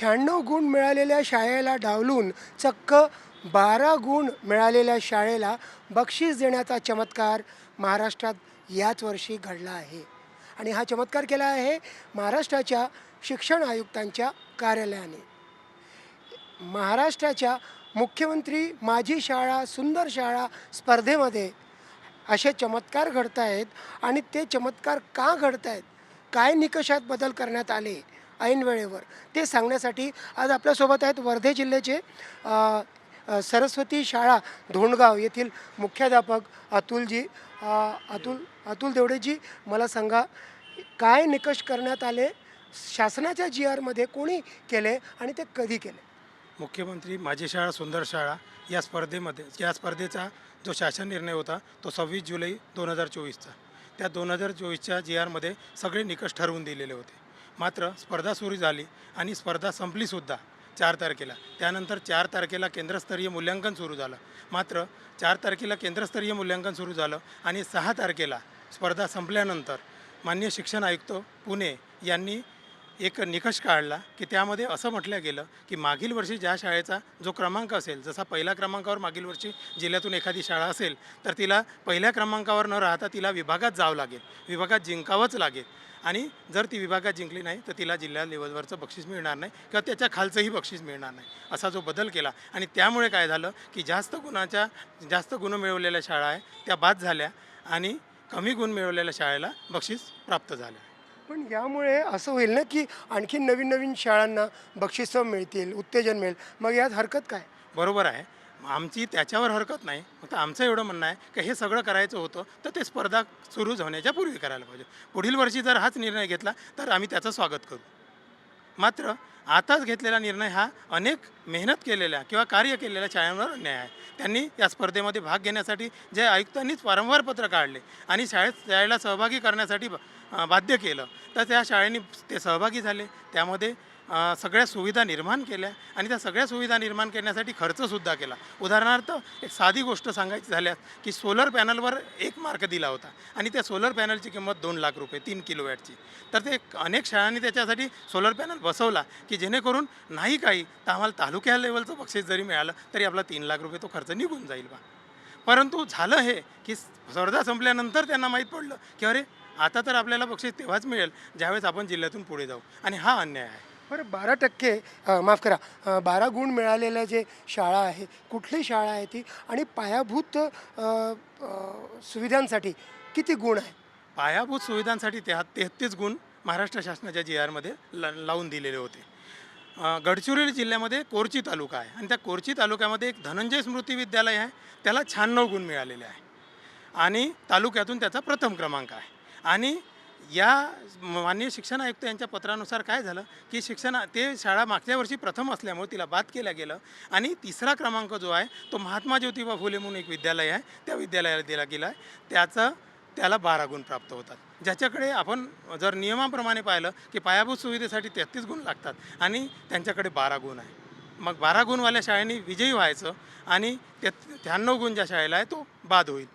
शहाण्णव गुण मिळालेल्या शाळेला डावलून चक्क बारा गुण मिळालेल्या शाळेला बक्षीस देण्याचा चमत्कार महाराष्ट्रात याच वर्षी घडला आहे. आणि हा चमत्कार केला आहे महाराष्ट्राच्या शिक्षण आयुक्तांच्या कार्यालयाने. महाराष्ट्राच्या मुख्यमंत्री माझी शाळा सुंदर शाळा स्पर्धेमध्ये असे चमत्कार घडत आहेत आणि ते चमत्कार का घडत आहेत काय निकषात बदल करण्यात आले? ऐन वेळेवर. ते सांगण्यासाठी आज आपल्यासोबत आहेत वर्धे जिल्ह्याचे सरस्वती शाळा धोंडगाव येथील मुख्याध्यापक अतुलजी अतुल अतुल देवडेजी मला सांगा काय निकष करण्यात आले? शासनाच्या जी आरमध्ये कोणी केले आणि ते कधी केले? मुख्यमंत्री माझी शाळा सुंदर शाळा या स्पर्धेमध्ये या स्पर्धेचा जो शासन निर्णय होता तो सव्वीस जुलै दोन हजार चोवीसचा. त्या दोन हजार चोवीसच्या जी आरमध्ये सगळे निकष ठरवून दिलेले होते. मात्र स्पर्धा सुरू झाली आणि स्पर्धा संपलीसुद्धा चार तारखेला. त्यानंतर चार तारखेला केंद्रस्तरीय मूल्यांकन सुरू झालं. मात्र चार तारखेला केंद्रस्तरीय मूल्यांकन सुरू झालं आणि सहा तारखेला स्पर्धा संपल्यानंतर मान्य शिक्षण आयुक्त पुणे यांनी एक निकष काढला की त्यामध्ये असं म्हटलं गेलं की मागील वर्षी ज्या शाळेचा जो क्रमांक असेल जसा पहिल्या क्रमांकावर मागील वर्षी जिल्ह्यातून एखादी शाळा असेल तर तिला पहिल्या क्रमांकावर न राहता तिला विभागात जावं लागेल विभागात जिंकावंच लागेल. आणि जर ती विभागात जिंकली नाही तर तिला जिल्हा लेवलवरचं बक्षीस मिळणार नाही किंवा त्याच्या खालचंही बक्षीस मिळणार नाही असा जो बदल केला. आणि त्यामुळे काय झालं की जास्त गुणाच्या जास्त गुण मिळवलेल्या शाळा आहे त्या बाद झाल्या आणि कमी गुण मिळवलेल्या शाळेला बक्षीस प्राप्त झालं. पण यामुळे असं होईल ना की आणखी नवीन नवीन शाळांना बक्षिसं मिळतील उत्तेजन मिळेल. मग यात हरकत काय? बरोबर आहे. आमची त्याच्यावर हरकत नाही. फक्त आमचं एवढं म्हणणं आहे की हे सगळं करायचं होतं तर ते स्पर्धा सुरू होण्याच्या पूर्वी करायला पाहिजे. पुढील वर्षी जर हाच निर्णय घेतला तर आम्ही त्याचं स्वागत करू. मात्र आताच घेतलेला निर्णय हा अनेक मेहनत केलेल्या किंवा कार्य केलेल्या शाळांवर अन्याय आहे. त्यांनी या स्पर्धेमध्ये भाग घेण्यासाठी जे आयुक्तांनीच वारंवार पत्र काढले आणि शाळेत शाळेला सहभागी करण्यासाठी बाध्य केलं. तर त्या शाळेने ते सहभागी झाले. त्यामध्ये सगळ्या सुविधा निर्माण केल्या आणि त्या सगळ्या सुविधा निर्माण करण्यासाठी खर्चसुद्धा केला. उदाहरणार्थ एक साधी गोष्ट सांगायची झाल्यास की सोलर पॅनलवर एक मार्क दिला होता आणि त्या सोलर पॅनलची किंमत दोन लाख रुपये तीन किलो वॅटची तर ते अनेक शाळांनी त्याच्यासाठी सोलर पॅनल बसवला की जेणेकरून नाही काही तर आम्हाला तालुक्या लेवलचं बक्षीस जरी मिळालं तरी आपला तीन लाख रुपये तो खर्च निघून जाईल बा. परंतु झालं हे की स्पर्धा संपल्यानंतर त्यांना माहीत पडलं की अरे आता तर आपल्याला बक्षीस तेव्हाच मिळेल ज्यावेळेस आपण जिल्ह्यातून पुढे जाऊ. आणि हा अन्याय आहे. बरं बारा टक्के माफ करा बारा गुण मिळालेल्या जे शाळा आहे कुठली शाळा आहे ती? आणि पायाभूत अ, अ, सुविधांसाठी किती गुण आहे पायाभूत सुविधांसाठी त्या तेहतीस गुण महाराष्ट्र शासनाच्या जी आरमध्ये ला लावून दिलेले होते. अ, गडचिरोली जिल्ह्यामध्ये कोरची तालुका आहे. आणि त्या कोरची तालुक्यामध्ये एक धनंजय स्मृती विद्यालय आहे. त्याला शहाण्णव गुण मिळालेले आहे. आणि तालुक्यातून त्याचा प्रथम क्रमांक आहे. आणि या माननीय शिक्षण आयुक्त यांच्या पत्रानुसार काय झालं की शिक्षण ते शाळा मागच्या वर्षी प्रथम असल्यामुळे तिला बाद केल्या गेलं. आणि तिसरा क्रमांक जो आहे तो महात्मा ज्योतिबा फुले म्हणून एक विद्यालय आहे त्या विद्यालयाला दिला गेला आहे. त्याचं त्याला बारा गुण प्राप्त होतात. ज्याच्याकडे आपण जर नियमाप्रमाणे पाहिलं की पायाभूत सुविधेसाठी तेहतीस गुण लागतात आणि त्यांच्याकडे बारा गुण आहे. मग बारा गुणवाल्या शाळेने विजयी व्हायचं आणि ते त्र्याण्णव गुण ज्या शाळेला आहे तो बाद होईल.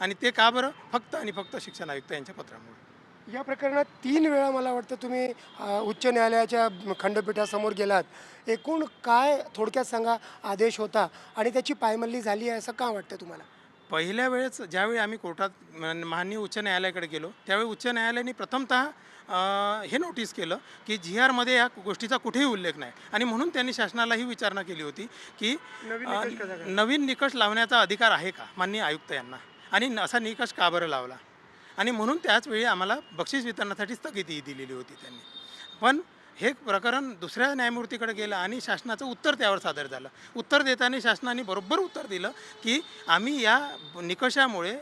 आणि ते का बरं? फक्त आणि फक्त शिक्षण आयुक्त यांच्या पत्रामुळे. या प्रकरणात तीन वेळा मला वाटतं तुम्ही अ, उच्च न्यायालयाच्या खंडपीठासमोर गेलात. एकूण काय थोडक्यात सांगा आदेश होता आणि त्याची पायमल्ली झाली आहे असं का वाटतं तुम्हाला? पहिल्या वेळेस ज्यावेळी आम्ही कोर्टात म- माननीय उच्च न्यायालयाकडे गेलो त्यावेळी उच्च न्यायालयाने प्रथमतः अ, हे नोटीस केलं की जी आरमध्ये या गोष्टीचा कुठेही उल्लेख नाही. आणि म्हणून त्यांनी शासनाला ही विचारणा केली होती की नवीन अ, निकष? नवीन लावण्याचा अधिकार आहे का माननीय आयुक्त यांना? आणि न- असा निकष का बरं लावला? आणि म्हणून त्याचवेळी आम्हाला बक्षीस वितरणासाठी स्थगिती दिलेली होती त्यांनी. पण हे प्रकरण दुसऱ्या न्यायमूर्तीकडे गेलं आणि शासनाचं उत्तर त्यावर सादर झालं. उत्तर देताना शासनाने बरोबर उत्तर दिलं की आम्ही या निकषामुळे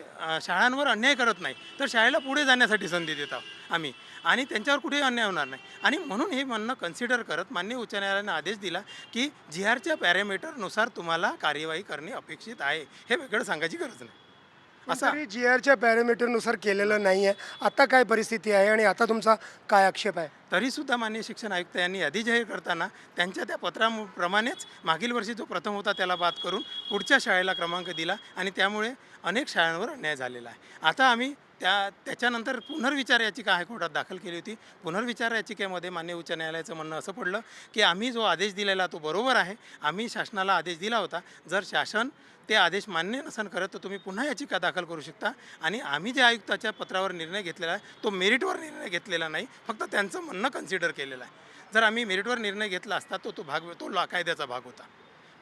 शाळांवर अन्याय करत नाही. तर शाळेला पुढे जाण्यासाठी संधी देत आहोत आम्ही. आणि त्यांच्यावर कुठेही अन्याय होणार नाही. आणि म्हणून हे म्हणणं कन्सिडर करत मान्य उच्च न्यायालयाने आदेश दिला की जी आरच्या पॅरामीटरनुसार तुम्हाला कार्यवाही करणे अपेक्षित आहे. हे वेगळं सांगायची गरज नाही. असा तरी जी आरच्या पॅरामीटरनुसार केलेलं नाही आहे आता काय परिस्थिती आहे आणि आता तुमचा काय आक्षेप आहे? तरीसुद्धा माननीय शिक्षण आयुक्त यांनी यादी जाहीर करताना त्यांच्या त्या पत्राप्रमाणेच मागील वर्षी जो प्रथम होता त्याला बाद करून पुढच्या शाळेला क्रमांक दिला आणि त्यामुळे अनेक शाळांवर अन्याय झालेला आहे. आता आम्ही त्या त्याच्यानंतर पुनर्विचार याचिका हायकोर्टात दाखल केली होती. पुनर्विचार याचिकेमध्ये मान्य उच्च न्यायालयाचं म्हणणं असं पडलं की आम्ही जो आदेश दिलेला तो बरोबर आहे. आम्ही शासनाला आदेश दिला होता. जर शासन ते आदेश मान्य नसन करत तर तुम्ही पुन्हा याचिका दाखल करू शकता. आणि आम्ही जे आयुक्ताच्या पत्रावर निर्णय घेतलेला आहे तो मेरिटवर निर्णय घेतलेला नाही. फक्त त्यांचं म्हणणं कन्सिडर केलेलं आहे. जर आम्ही मेरिटवर निर्णय घेतला असता तो तो भाग तो ला कायद्याचा भाग होता.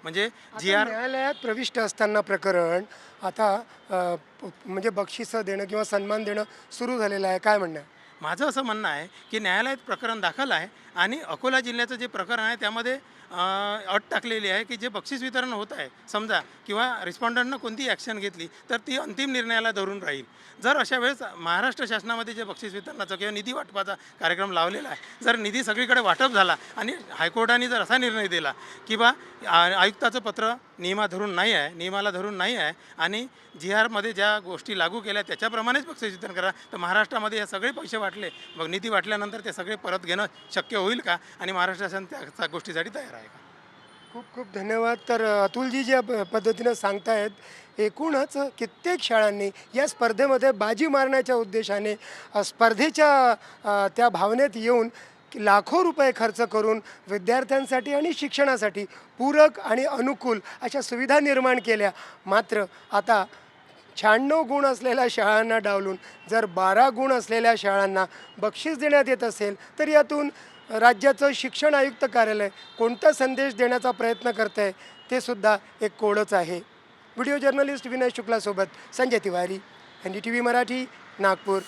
म्हणजे जी आर न्यायालयात प्रविष्ट असताना प्रकरण आता अ, प- म्हणजे बक्षिसं देणं किंवा सन्मान देणं सुरू झालेलं आहे काय म्हणणं आहे? माझं असं म्हणणं आहे की न्यायालयात प्रकरण दाखल आहे आणि अकोला जिल्ह्याचं जे प्रकरण आहे त्यामध्ये अट टाकलेली आहे की जे बक्षीस वितरण होत आहे समजा किंवा रिस्पॉन्डंटनं कोणती ॲक्शन घेतली तर ती अंतिम निर्णयाला धरून राहील. जर अशा वेळेस महाराष्ट्र शासनामध्ये जे बक्षीस वितरणाचा किंवा निधी वाटपाचा कार्यक्रम लावलेला आहे जर निधी सगळीकडे वाटप झाला आणि हायकोर्टाने जर असा निर्णय दिला की बा आयुक्ताचं पत्र नियमा धरून नाही आहे नियमाला धरून नाही आहे आणि जी आरमध्ये ज्या गोष्टी लागू केल्या त्याच्याप्रमाणेच बक्षीस वितरण करा तर महाराष्ट्रामध्ये हे सगळे पैसे वाटले मग निधी वाटल्यानंतर ते सगळे परत घेणं शक्य होईल का? आणि महाराष्ट्र शासन त्या गोष्टीसाठी तयार आहे का? खूप खूप धन्यवाद. तर अतुलजी ज्या प- पद्धतीनं सांगतायत एकूणच कित्येक शाळांनी या स्पर्धेमध्ये बाजी मारण्याच्या उद्देशाने स्पर्धेच्या त्या भावनेत येऊन लाखो रुपये खर्च करून विद्यार्थ्यांसाठी आणि शिक्षणासाठी पूरक आणि अनुकूल अशा सुविधा निर्माण केल्या. मात्र आता शहाण्णव गुण असलेल्या शाळांना डावलून जर बारा गुण असलेल्या शाळांना बक्षीस देण्यात येत असेल तर यातून राज्याचं शिक्षण आयुक्त कार्यालय कोणता संदेश देण्याचा प्रयत्न करतं आहे ते सुद्धा एक कोडच आहे. Video journalist Vinay शुक्लासोबत Sanjay Tiwari N D T V Marathi Nagpur.